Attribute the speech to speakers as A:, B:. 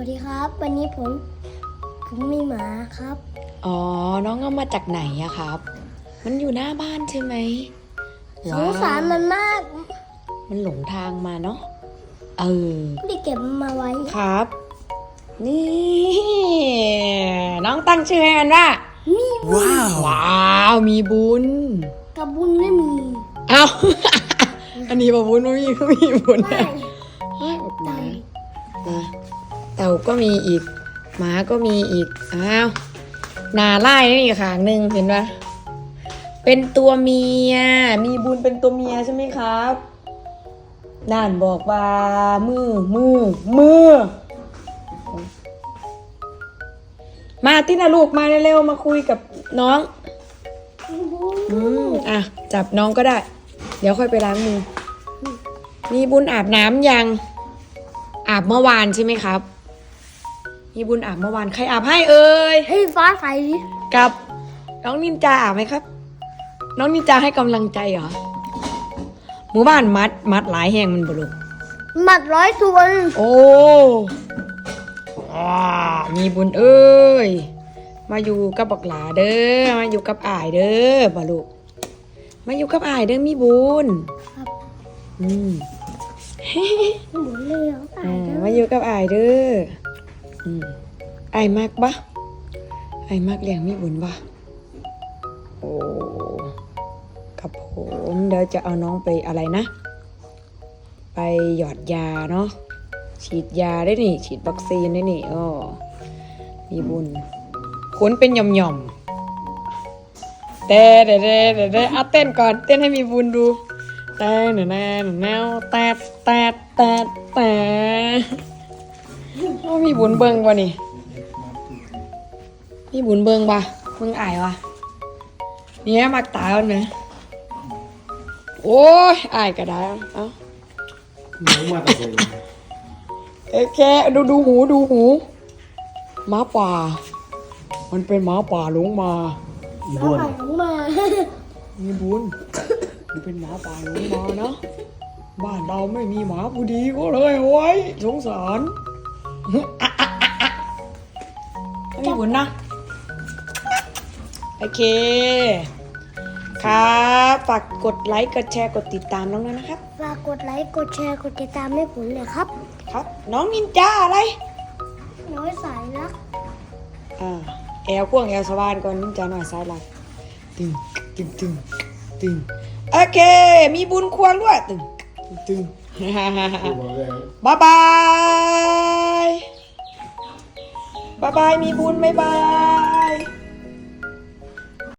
A: วัสดีครับ วันนี้ผมผมมีหมาครับ
B: อ๋อ น้องเอามาจากไหนอะครับ มันอยู่หน้าบ้านใช่ไหม
A: สงสารมันมาก
B: มันหลงทางมาเนาะ เออ
A: ไม่ได้เก็บมันมาไว้
B: ครับ นี่ น้องตั้งชื่อให้มันว่า
A: นี่
B: ว้าว ว้าว มีบุญ
A: กระบุญไม่มี
B: เอา อันนี้บ่บุญไม่มีก็มีบุญ
A: ไม่
B: นะเฮ้ยหมานะ เต่าก็มีอีก หมาก็มีอีก อ้าวนาไล่นี่อีกขางหนึ่งเห็นปะเป็นตัวเมีย มีบุญเป็นตัวเมียใช่ไหมครับน่านบอกว่ามือมือมือ มาที่นะลูกมาเร็วๆมาคุยกับน้อง อืมอะ จับน้องก็ได้ เดี๋ยวค่อยไปล้างมือ มีบุญอาบน้ำยัง อาบเมื่อวานใช่ไหมครับ มีบุญอาบเมื่อวานใครอาบให้เอ่ย
A: ให้ฟ้าใส
B: กับน้องนินจาอาบไหมครับ น้องนินจาให้กำลังใจเหรอหมู่บ้านมัดมัดหลายแห่งมันบลุก
A: หมัดร้อยส่วน
B: โอ้อามีบุญเอ้ย มาอยู่กับบักหลาเด้อ มาอยู่กับอายเด้อบลุกมาอยู่กับอายเด้อมีบุญ
A: ครับ
B: อืม
A: หมุนเลยเหรอ
B: อ่ามาอยู่กับอายเด้อ อืมอายมากปะอายมากเลี้ยงมีบุญปะโอ้กับผมเดี๋ยวจะเอาน้องไปอะไรนะ ไปหยอดยาเนาะฉีดยาได้นี่ ฉีดวัคซีนได้นี่อ้อมีบุญขนเป็นหย่อมหย่อมๆแต่เดี๋ยวเดี๋ยวเดี๋ยวเดี๋ยวเอาเต้นก่อน เต้นให้มีบุญดูแต่แน่แน่แน่แต่แต่แต่แต่ โอ้มีบุญเบิงวะนี่ มีบุญเบิงปะเบิงอายวะเนี่ยมักตายมันไหมโอ้ยอายก็ได้เอ้า
C: หมูมาตะโกน
B: เอ้ยแกดูดูหูดูหูหมาป่า มันเป็นหมาป่าหลงมา
C: อี
A: ฟ้า
C: บน
A: ใสลงมา
B: มีบุญมันเป็นหมาป่าหลงมาเนาะบ้านเราไม่มีหมาผู้ดีก็เลยเอาไว้สงสาร ไม่มีบุญนะโอเค ครับฝากกดไลค์กดแชร์กดติดตามน้องด้วยนะครับ
A: ฝากกดไลค์กดแชร์กดติดตามให้ผมเลยครับ
B: ครับ น้องนินจาอะไร
A: น้อยสายรัก
B: อ่าแอลพ่วงแอลสวานก่อนนินจาหน่อยซ้ายหลังตึงตึงตึงตึงโอเค มีบุญควงด้วยตึงตึงตึง
C: บอกเลย
B: บายบาย บายบายมีบุญบายบาย